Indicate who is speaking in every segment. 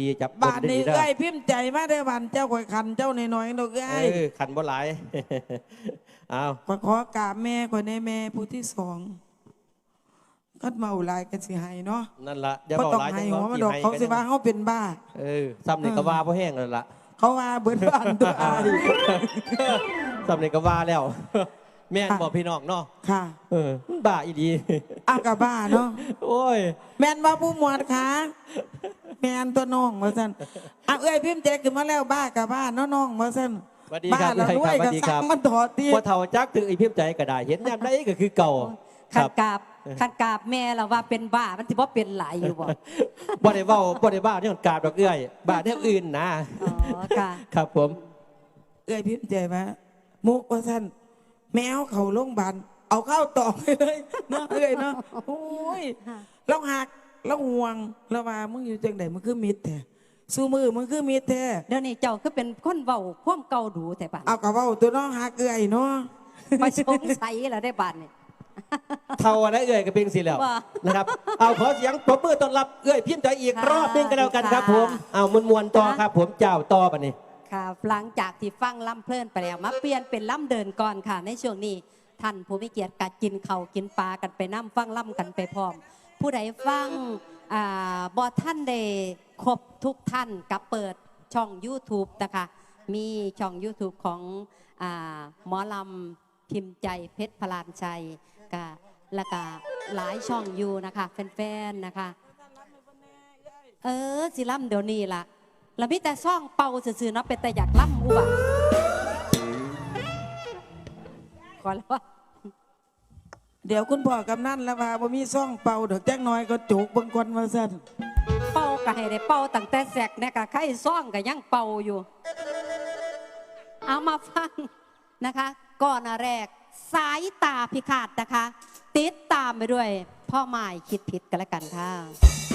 Speaker 1: ดีๆจับ
Speaker 2: บาทนี้
Speaker 1: ดีๆเด้อ
Speaker 2: เอ้ยพิมพ์ใจมาได้อบันเจ้าข่อยคันเจ้าน้อยๆดอกเอ้ย
Speaker 1: เออขันบ่หลายเอา
Speaker 2: ข่อยขอกราบแม่ข่อยในแม่ผู้ที่สองก็เมาหลายกันสิให้เนาะ
Speaker 1: นั่นละอย่า
Speaker 2: ก็
Speaker 1: เบา
Speaker 2: ต้อง
Speaker 1: หลาย
Speaker 2: ให้
Speaker 1: จั
Speaker 2: หัว
Speaker 1: ง
Speaker 2: มา
Speaker 1: ห
Speaker 2: ด
Speaker 1: วะ
Speaker 2: อกเขาสิว่าเขาเป็นบ้า
Speaker 1: เออซ้ำนี่ก็ว่าพ่อแห้งแล้วล่ะ
Speaker 2: เขาว่าเบิดบ้านตัวอาย
Speaker 1: ซ้ำนี่ก็ว่าแล้วแม่น
Speaker 2: ค่ะ
Speaker 1: บอกพี่น้องเนาะ
Speaker 2: ค่ะ
Speaker 1: เออ บ้าอีดี
Speaker 2: อากาบ้าเนาะ
Speaker 1: โอ้ย
Speaker 2: แม่นว่าผู้หมวดคะ แม่นตัวน้องว่าซั่นอะเอ้ยพิมพ์ใจขึ้นมาแล้วบ้ากับบ้าเนาะน้องว่าซั่น
Speaker 1: สวัสดี
Speaker 2: บ้า
Speaker 1: ครับ
Speaker 2: แล้ว
Speaker 1: ส
Speaker 2: ด้วย
Speaker 1: วั
Speaker 2: ก็
Speaker 1: สดี
Speaker 2: สั่
Speaker 1: ครั
Speaker 2: ง
Speaker 1: บ
Speaker 2: มันถอดตี
Speaker 1: ว่าเท่าจักถึงอีพิมพ์ใจก็ได้เห็นยามได้ก็คือเก่าค
Speaker 3: ขั
Speaker 1: รั
Speaker 3: น
Speaker 1: บ
Speaker 3: กราบขันกราบแม่เราว่าเป็นบ้ามันสิบ่เป็นหลายอยู่บ่
Speaker 1: บ่ได้เว้าบ่ได้บ้าเนี่ยกราบดอกเอื้อยบ้าเนี่ยอื่นนะ
Speaker 3: อ๋อค่ะ
Speaker 1: ครับผม
Speaker 2: เอ้ยพิมพ์ใจมามุกว่าซั่นแมวเขาโรงพยาบาลเอาเข้าต่อไปเลยเนาะเอ้ยเนาะโอ้ยเราหัก เราห่วงเราว่ามึงอยู่จังไดมึงคือมิตรแท้สู้มือมึงคือมิตรแท้
Speaker 3: เดี๋ยวนี้เจ้าคือเป็นคนเว้าความเก่าดูแต่บัด
Speaker 2: เอากระเป๋าตัวน้องหักเอ้ยเนาะ
Speaker 3: มาสงสัยแล้วได้บัดนี่
Speaker 1: เท่าและเอื้อยก็เป็นสิแล้ว
Speaker 3: ว่า
Speaker 1: นะครับ เอาขอเสียงปรบมือต้อนรับเอื้อยพิมพ์ใจอีก
Speaker 3: ค่ะ
Speaker 1: รอบหนึงก็แล้วกันครับ
Speaker 3: ค่ะ
Speaker 1: ผม เอามวนๆต่อครับ ผมเจ้าต่อบัดนี้
Speaker 3: ค่ะหลังจากที่ฟังล่ำเพลินไปแล้วมาเปลี่ยนเป็นล่ำเดินก่อนค่ะ ในช่วงนี้ท่านผู้มีเกียรติกัดกินเขาวกินปลากันไปน้ำฟังล่ำกันไปพร้อม ผู้ใดฟังอบอท่านเดครบทุกท่านกับเปิดช่อง YouTube นะคะ มีช่อง YouTube ของอหมอลำพิมพ์ใจเพชรพลานชัยกะแล้วก็หลายช่องอยู่นะคะแฟนๆนะคะ เออสิล่ำเดี๋ยวนี้ล่ะแล้วมีแต่ซ่องเป่าซื่อๆเนาะเป็นแต่อยากล่ำอุบะขอแล้วว่า
Speaker 2: เดี๋ยวคุณพ่อกำนันแล้วว่าบ่มีซ่องเป่าดอกแจ้งน้อยก็จุกเบิ่งคนว่าซั่น
Speaker 3: เป่าก็ให้ได้เป่าตั้งแต่แสกเนี่ยก็ใครซ่องก็ยังเป่าอยู่ เอามาฟังนะคะก่อนอันแรกสายตาพิฆาตนะคะ ติดตามไปด้วย พ่อหมายคิดผิดกันแล้วกันค่ะ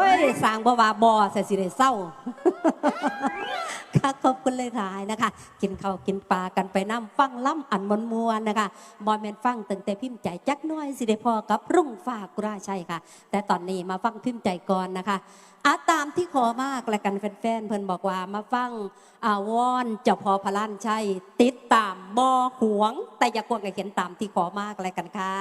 Speaker 3: บ่ว่าบ่ใส่สิได้เศร้าค่ะขอบคุณเลยหลายนะคะ กินข้าวกินปลากันไปน้ำฟังล่ำอันมนมวนนะคะบอแมนฟังตั้งแต่พิมพ์ใจจักน้อยสิได้พอกับรุ่งฟ้ากุราชัยค่ะ แต่ตอนนี้มาฟังพิมพ์ใจก่อนนะคะอาตามที่ขอมากและกันแฟนๆเพิ่นบอกว่ามาฟังอาวอนเจ้าพอพลันชัยติดตามบอหวง แต่อย่ากวนกันเขียนตามที่ขอมากและกันค่ะ